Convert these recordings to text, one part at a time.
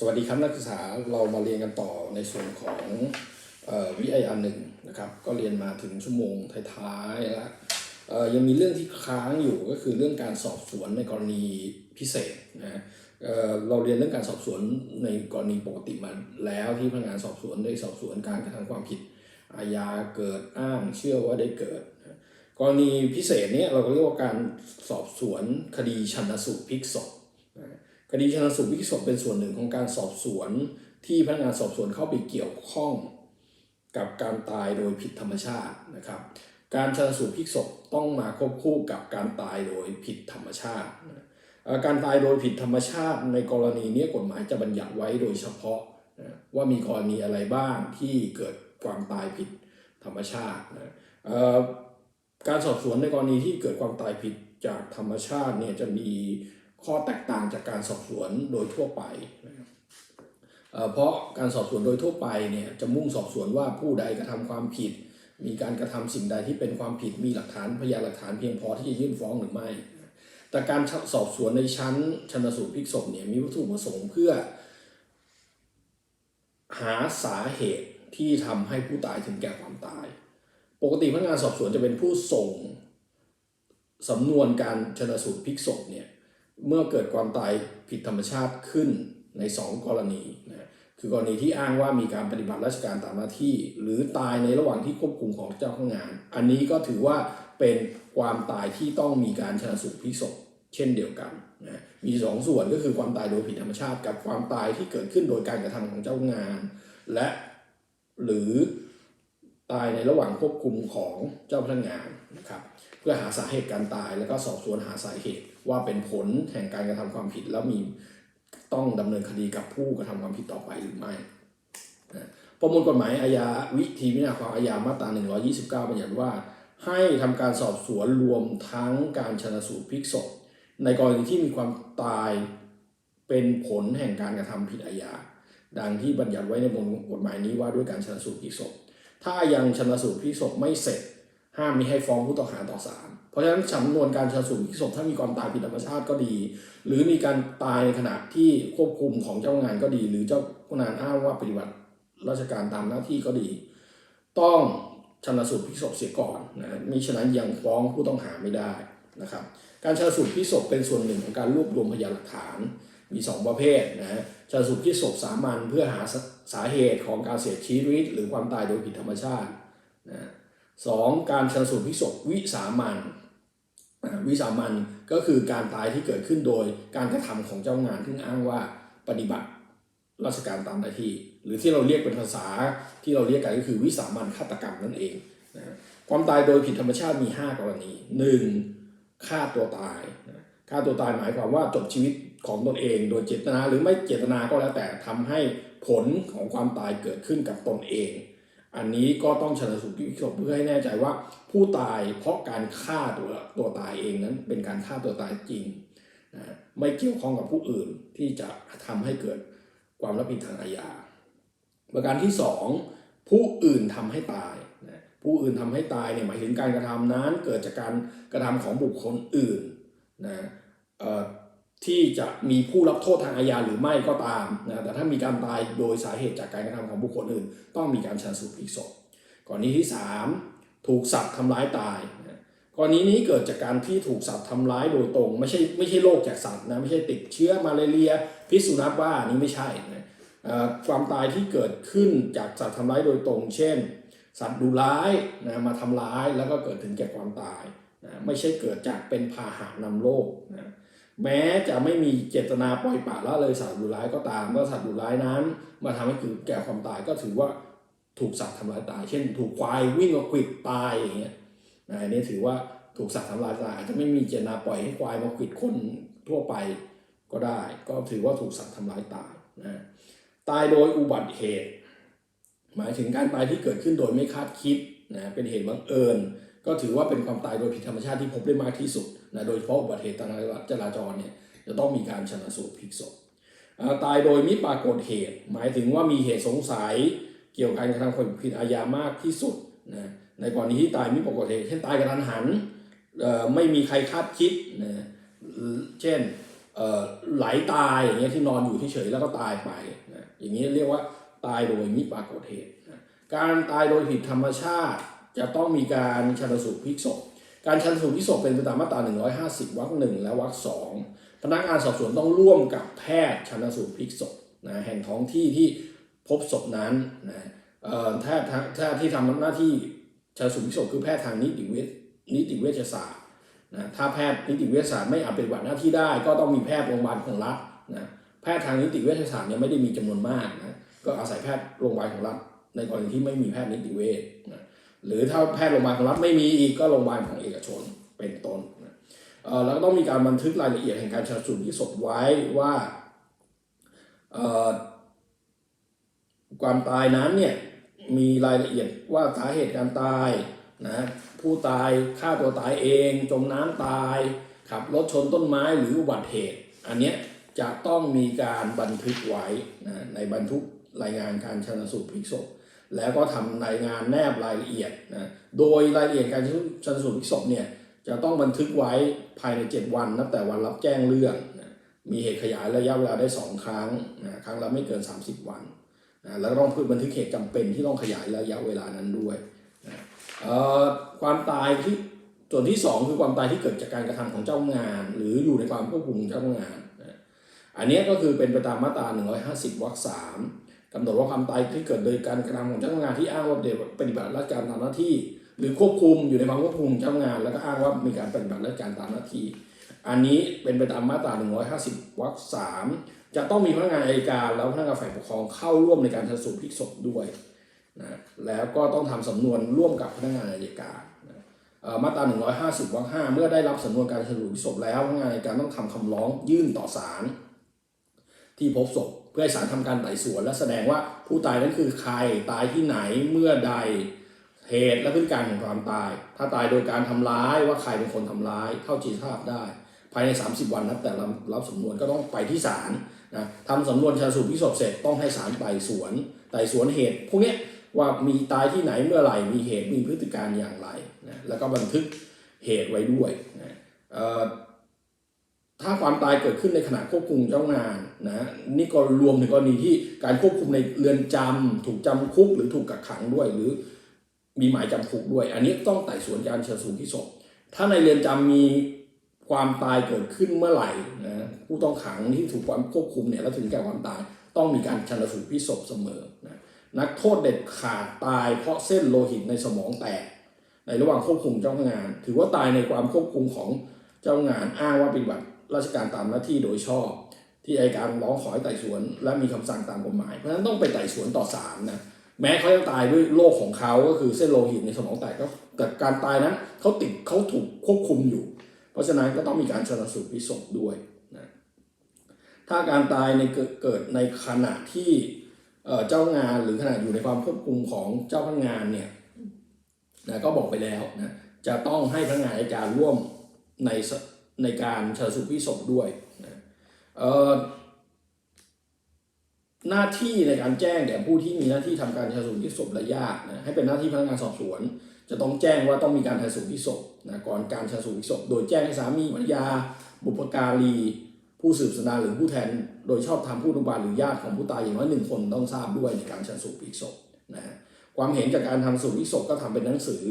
สวัสดีครับนักศึกษาเรามาเรียนกันต่อในส่วนของเอ่อวิทยาหนึ่งนะครับก็เรียนมาถึงชั่วโมงท้ายๆแล้วยังมีเรื่องที่ค้างอยู่ก็คือเรื่องการสอบสวนในกรณีพิเศษนะเเราเรียนเรื่องการสอบสวนในกรณีปกติมาแล้วที่พนักงานสอบสวนได้สอบสวนการกระทำความผิดอาญาเกิดอ้างเชื่อว่าได้เกิด กรณีพิเศษนี้เราก็เรียกว่าการสอบสวนคดีชันสูตรพลิกศพ คดีชันสูตรพลิกศพเป็นส่วนหนึ่งของการสอบสวน ที่พนักงานสอบสวนเข้าไปเกี่ยวข้องกับการตายโดยผิดธรรมชาตินะครับ การชันสูตรพลิกศพต้องมาควบคู่กับการตายโดยผิดธรรมชาติ การตายโดยผิดธรรมชาติ ในกรณีนี้กฎหมายจะบัญญัติไว้โดยเฉพาะว่ามีกรณีอะไรบ้างที่เกิดความตายผิดธรรมชาตินะการสอบสวนในกรณีที่เกิดความตายผิดจากธรรมชาติเนี่ยจะมี ข้อแตกต่างจากการสอบสวนโดยทั่วไปนะครับเพราะการสอบสวนโดยทั่วไปเนี่ยจะมุ่งสอบสวนว่าผู้ใดกระทำความผิด มีการกระทำสิ่งใดที่เป็นความผิดมีหลักฐานพยานหลักฐานเพียงพอที่จะยื่นฟ้องหรือไม่ แต่การสอบสวนในชั้นชนสูตรพลิกศพเนี่ยมีวัตถุประสงค์เพื่อ หาสาเหตุที่ทำให้ผู้ตายถึงแก่ความตาย ปกติพนักงานสอบสวนจะเป็นผู้ส่งสำนวนการชนสูตรพลิกศพเนี่ย เมื่อเกิดความตายผิดธรรมชาติขึ้นใน 2 กรณีนะคือกรณีที่อ้างว่ามีการปฏิบัติราชการตามหน้าที่ หรือตายในระหว่างที่ควบคุมของเจ้าพนักงาน อันนี้ก็ถือว่าเป็นความตายที่ต้องมีการชนสูตรพลิกศพเช่นเดียวกันนะมีสองส่วนก็คือความตายโดยผิดธรรมชาติ กับความตายที่เกิดขึ้นโดยการกระทำของเจ้าพนักงาน และหรือตายในระหว่างควบคุมของเจ้าพนักงานนะครับ พื่อหาสาเหตุการตาย แล้วก็สอบสวนหาสาเหตุว่าเป็นผลแห่งการกระทำความผิดแล้วมีต้องดำเนินคดีกับผู้กระทำความผิดต่อไปหรือไม่ประมวลกฎหมายอาญาวิธีพิจารณาความอาญามาตรา 129 บัญญัติว่า ให้ทำการสอบสวนรวมทั้งการชนสูตรพลิกศพในกรณีที่มีความตายเป็นผลแห่งการกระทำผิดอาญาดังที่บัญญัติไว้ในบทกฎหมายนี้ว่าด้วยการชนสูตรพลิกศพถ้ายังชนสูตรพลิกศพไม่เสร็จ ห้ามมิให้ฟ้องผู้ต้องหาต่อศาลเพราะฉะนั้นสำนวนการชนสูตรพลิกศพถ้ามีความตายผิดธรรมชาติก็ดี หรือมีการตายในขณะที่ควบคุมของเจ้างานก็ดี หรือเจ้าพนักงานอ้างว่าปฏิบัติราชการตามหน้าที่ก็ดี ต้องชนสูตรพลิกศพเสียก่อนนะมิฉะนั้นยังฟ้องผู้ต้องหาไม่ได้นะครับ การชนสูตรพลิกศพเป็นส่วนหนึ่งของการรวบรวมพยานหลักฐานมี 2 ประเภทนะชนสูตรพลิกศพสามัญเพื่อหาสาสาเหตุของการเสียชีวิต หรือความตายโดยผิดธรรมชาตินะ สองการชนสูตรพิศพวิสามัญอ่าวิสามัญก็คือการตายที่เกิดขึ้นโดยการกระทำของเจ้างานที่อ้างว่าปฏิบัติราชการตามหน้าที่ หรือที่เราเรียกเป็นภาษาที่เราเรียกกันก็คือวิสามัญฆาตกรรมนั่นเองนะความตายโดยผิดธรรมชาติมี 5 กรณี 1. ฆ่าตัวตายฆ่าตัวตายหมายความว่าจบชีวิตของตนเอง โดยเจตนาหรือไม่เจตนาก็แล้วแต่ทำให้ผลของความตายเกิดขึ้นกับตนเอง อันนี้ก็ต้องชนสูตรพลิกศพเพื่อให้แน่ใจว่า ผู้ตายเพราะการฆ่าตัวตัวตายเองนั้น เป็นการฆ่าตัวตายจริงนะไม่เกี่ยวข้องกับผู้อื่นที่จะทำให้เกิดความรับผิดทางอาญาประการที่สองผู้อื่นทำให้ตายนะผู้อื่นทำให้ตายเนี่ยหมายถึงการกระทำนั้น เกิดจากการกระทำของบุคคลอื่นนะเอ่อ ที่จะมีผู้รับโทษทางอาญาหรือไม่ก็ตามนะแต่ถ้ามีการตายโดยสาเหตุจากการกระทำของบุคคลอื่น ต้องมีการชันสูตรพลิกศพกรณีที่สามถูกสัตว์ทำร้ายตายกรณีนี้เกิดจากการที่ถูกสัตว์ทำร้ายโดยตรง ไม่ใช่ไม่ใช่โรคจากสัตว์นะไม่ใช่ติดเชื้อมาลเรีย พิษสุนัขบ้าอันนี้ไม่ใช่นะความตายที่เกิดขึ้นจากสัตว์ทำร้ายโดยตรง เช่น สัตว์ดุร้ายนะมาทำร้ายแล้วก็เกิดถึงแก่ความตายนะไม่ใช่เกิดจากเป็นพาหะนำโรคนะ แม้จะไม่มีเจตนาปล่อยปละละเลยสัตว์ดุร้ายก็ตามว่าสัตว์ดุร้ายนั้น มาทำให้ถึงแก่ความตายก็ถือว่าถูกสัตว์ทำร้ายตาย เช่น ถูกควายวิ่งมาขวิดตายอย่างเงี้ยนะอันนี้ถือว่าถูกสัตว์ทำร้ายตายอาจจะไม่มีเจตนาปล่อยให้ควายมาขวิดคนทั่วไปก็ได้ ก็ถือว่าถูกสัตว์ทำร้ายตายนะตายโดยอุบัติเหตุ หมายถึงการตายที่เกิดขึ้นโดยไม่คาดคิดนะเป็นเหตุบังเอิญ ก็ถือว่าเป็นความตายโดยผิดธรรมชาติที่พบได้มากที่สุดนะโดยเฉพาะอุบัติเหตุทางจราจรเนี่ยจะต้องมีการชนะสูตรพลิกศพตายโดยมิปรากฏเหตุ หมายถึงว่ามีเหตุสงสัยเกี่ยวกับการกระทำความผิดอาญามากที่สุดนะในกรณีที่ตายมิปรากฏเหตุเช่นตายกระทันหันไม่มีใครคาดคิดนะเช่นไหลตายอย่างเงี้ยที่นอนอยู่เฉยๆแล้วก็ตายไปนะอย่างนี้เรียกว่าตายโดยมิปรากฏเหตุนะการตายโดยผิดธรรมชาติ จะต้องมีการชันสูตรพลิกศพการชันสูตรพลิกศพเป็นไปตามมาตรา 150วรรคหนึ่งและวรรคสองพนักงานสอบสวนต้องร่วมกับแพทย์ชันสูตรพลิกศพนะแห่งท้องที่ที่พบศพนั้นนะแพทย์ทางแพทย์ที่ทำหน้าที่ชันสูตรพลิกศพคือแพทย์ทางนิติเวชนิติเวชศาสตร์นะถ้าแพทย์นิติเวชศาสตร์ไม่อาจปฏิบัติหน้าที่ได้ ก็ต้องมีแพทย์โรงพยาบาลของรัฐนะแพทย์ทางนิติเวชศาสตร์เนี่ยไม่ได้มีจำนวนมากนะก็อาศัยแพทย์โรงพยาบาลของรัฐในกรณีที่ไม่มีแพทย์นิติเวชนะ หรือถ้าแพทย์โรงพยาบาลของรัฐไม่มีอีกก็โรงพยาบาลของเอกชนเป็นต้นเออแล้วก็ต้องมีการบันทึกรายละเอียดแห่งการชันสูตรพลิกศพไว้ว่าเออความตายนั้นเนี่ยมีรายละเอียดว่าสาเหตุการตายนะผู้ตายฆ่าตัวตายเอง จมน้ำตายขับรถชนต้นไม้หรืออุบัติเหตุ อันเนี้ยจะต้องมีการบันทึกไว้นะในบันทึกรายงานการชันสูตรพลิกศพ แล้วก็ทำรายงานแนบรายละเอียดนะโดยรายละเอียดการชันสูตรพลิกศพเนี่ยจะต้องบันทึกไว้ภายใน 7 วันนับแต่วันรับแจ้งเรื่องนะมีเหตุขยายระยะเวลาได้ 2 ครั้งนะครั้งละไม่เกิน 30 วันนะแล้วต้องพูดบันทึกเหตุจำเป็นที่ต้องขยายระยะเวลานั้นด้วยนะความตายที่ส่วนที่สองคือความตายที่เกิดจากการกระทำของเจ้างาน หรืออยู่ในความควบคุมเจ้างานนะอันนี้ก็คือเป็นไปตามมาตรา150วรรคสาม กำหนดว่าความตายที่เกิดโดยการกระทำของเจ้างานที่อ้างว่าปฏิบัติราชการตามหน้าที่ หรือควบคุมอยู่ในความควบคุมของเจ้างาน แล้วก็อ้างว่ามีการปฏิบัติราชการตามหน้าที่ อันนี้เป็นไปตามมาตรา 150วรรคสามจะต้องมีพนักงานอัยการแล้วพนักงานฝ่ายปกครองเข้าร่วมในการชันสูตรพลิกศพด้วยนะแล้วก็ต้องทำสำนวนร่วมกับพนักงานอัยการนะมาตรา 150วรรค5เมื่อได้รับสำนวนการชันสูตรพลิกศพแล้วพนักงานอัยการต้องทำคำร้องยื่นต่อศาล ที่พบศพเพื่อให้ศาลทำการไต่สวน และแสดงว่าผู้ตายนั้นคือใครตายที่ไหนเมื่อใดเหตุและพฤติการของความตาย ถ้าตายโดยการทำร้ายว่าใครเป็นคนทำร้าย เท่าที่ทราบได้ ภายใน 30 วันนับแต่รับสำนวนก็ต้องไปที่ศาลนะทำสำนวนชันสูตรพลิกศพเสร็จต้องให้ศาลไต่สวนไต่สวนเหตุพวกนี้ว่ามีตายที่ไหนเมื่อไหร่มีเหตุมีพฤติการอย่างไรนะแล้วก็บันทึกเหตุไว้ด้วยนะเอ่อ ถ้าความตายเกิดขึ้นในขณะควบคุมเจ้างานนะนี่ก็รวมถึงกรณีที่การควบคุมในเรือนจำถูกจำคุก หรือถูกกักขังด้วย หรือมีหมายจำคุกด้วย อันนี้ต้องไต่สวนการชันสูตรพลิศพถ้าในเรือนจำมีความตายเกิดขึ้นเมื่อไหร่นะผู้ต้องขังที่ถูกความควบคุมเนี่ยแล้วถึงแก่ความตาย ต้องมีการชันสูตรพิศพเสมอนะนักโทษเด็ดขาดตายเพราะเส้นโลหิตในสมองแตก ในระหว่างควบคุมเจ้างาน ถือว่าตายในความควบคุมของเจ้างานอ้างว่าปฏิบัติร ราชการตามหน้าที่โดยชอบ ที่อัยการร้องขอให้ไต่สวน และมีคำสั่งตามกฎหมาย เพราะฉะนั้นต้องไปไต่สวนต่อศาลนะแม้เขาจะตายด้วยโรคของเขาก็คือเส้นโลหิตในสมองแตกก็แต่การตายนั้นเขาติดเขาถูกควบคุมอยู่ เพราะฉะนั้นก็ต้องมีการชนสูตรพลิกศพด้วยนะถ้าการตายในเกิดในขณะที่เจ้างานหรือขณะอยู่ในความควบคุมของเจ้าพนักงานเนี่ยนะก็บอกไปแล้วนะจะต้องให้พนักงานอัยการร่วมใน ในการชนสูตรพลิกศพด้วยนะหน้าที่ในการแจ้งแก่ผู้ที่มีหน้าที่ทำการชนสูตรพลิกศพและญาตินะให้เป็นหน้าที่พนักงานสอบสวน จะต้องแจ้งว่าต้องมีการชนสูตรพลิกศพนะก่อนการชนสูตรพลิกศพโดยแจ้งให้สามีภรรยา บุพการีผู้สืบสนานหรือผู้แทน โดยชอบธรรมผู้นุบาลหรือญาติของผู้ตายอย่างน้อยหนึ่งคนต้องทราบด้วยในการชันสูตรพลิกศพนะฮะความเห็นจากการทำสูตรพลิกศพก็ทำเป็นหนังสือ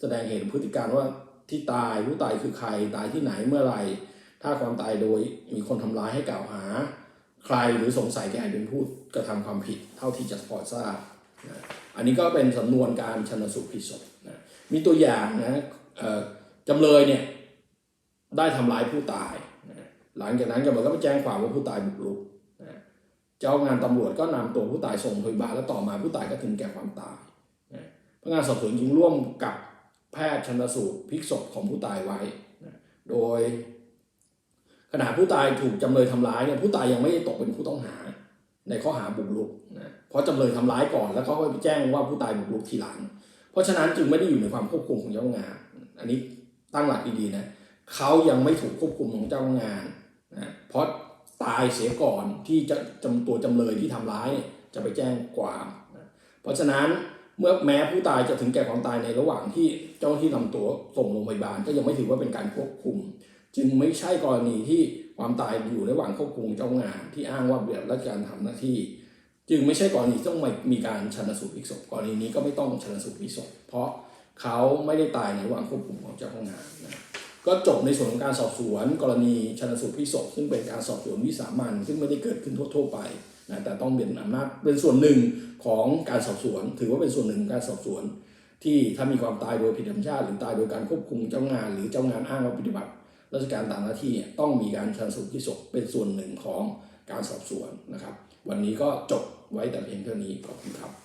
แสดงเหตุพฤติการว่า ที่ตายผู้ตายคือใครตายที่ไหนเมื่อไหรถ้าความตายโดยมีคนทำร้ายให้กล่าวหา ใครหรือสงสัยแก่เป็นผู้กระทำความผิดเท่าที่จะพอทราบนะอันนี้ก็เป็นสำนวนการชนสูตรพลิกศพนะมีตัวอย่างนะจำเลยเนี่ยได้ทำร้ายผู้ตายหลังจากนั้นจำเลยก็ไปแจ้งความว่าผู้ตายบุกรุกนะเจ้างานตำรวจก็นำตัวผู้ตายส่งโรงพยาบาลแล้วต่อมาผู้ตายก็ถึงแก่ความตายนะพนักงานสอบสวนจึงร่วมกับ แพทย์ชันสูตรพลิกศพของผู้ตายไว้ โดยขณะผู้ตายถูกจำเลยทำร้ายเนี่ยผู้ตายยังไม่ตกเป็นผู้ต้องหาในข้อหาบุกรุกนะเพราะจำเลยทำร้ายก่อนแล้วเขาก็ไปแจ้งว่าผู้ตายบุกรุกทีหลัง เพราะฉะนั้นจึงไม่ได้อยู่ในความควบคุมของเจ้างาน อันนี้ตั้งหลักดีๆนะเขายังไม่ถูกควบคุมของเจ้างานนะเพราะตายเสียก่อนที่จะจำตัวจำเลยที่ทำร้ายเนี่ยจะไปแจ้งความนะเพราะฉะนั้น เมื่อแม้ผู้ตายจะถึงแก่ความตายในระหว่างที่เจ้าหน้าที่นำตัวส่งโรงพยาบาลก็ยังไม่ถือว่าเป็นการควบคุม จึงไม่ใช่กรณีที่ความตายอยู่ระหว่างควบคุมเจ้างานที่อ้างว่าแบบราชการทำหน้าที่ จึงไม่ใช่กรณีต้องมีการชันสูตรพลิกศพกรณีนี้ก็ไม่ต้องชันสูตรพลิกศพเพราะเขาไม่ได้ตายในระหว่างควบคุมของเจ้าพนักงานนะก็จบในส่วนของการสอบสวน กรณีชันสูตรพลิกศพซึ่งเป็นการสอบสวนวิสามันซึ่งไม่ได้เกิดขึ้นทั่วๆไป นะแต่ต้องเป็นอำนาจเป็นส่วนหนึ่งของการสอบสวน ถือว่าเป็นส่วนหนึ่งของการสอบสวน ที่ถ้ามีความตายโดยผิดธรรมชาติ หรือตายโดยการควบคุมเจ้างาน หรือเจ้างานอ้างว่าปฏิบัติราชการตามหน้าที่ต้องมีการชันสูตรที่ศพเป็นส่วนหนึ่งของการสอบสวนนะครับ วันนี้ก็จบไว้แต่เพียงเท่านี้ขอบคุณครับ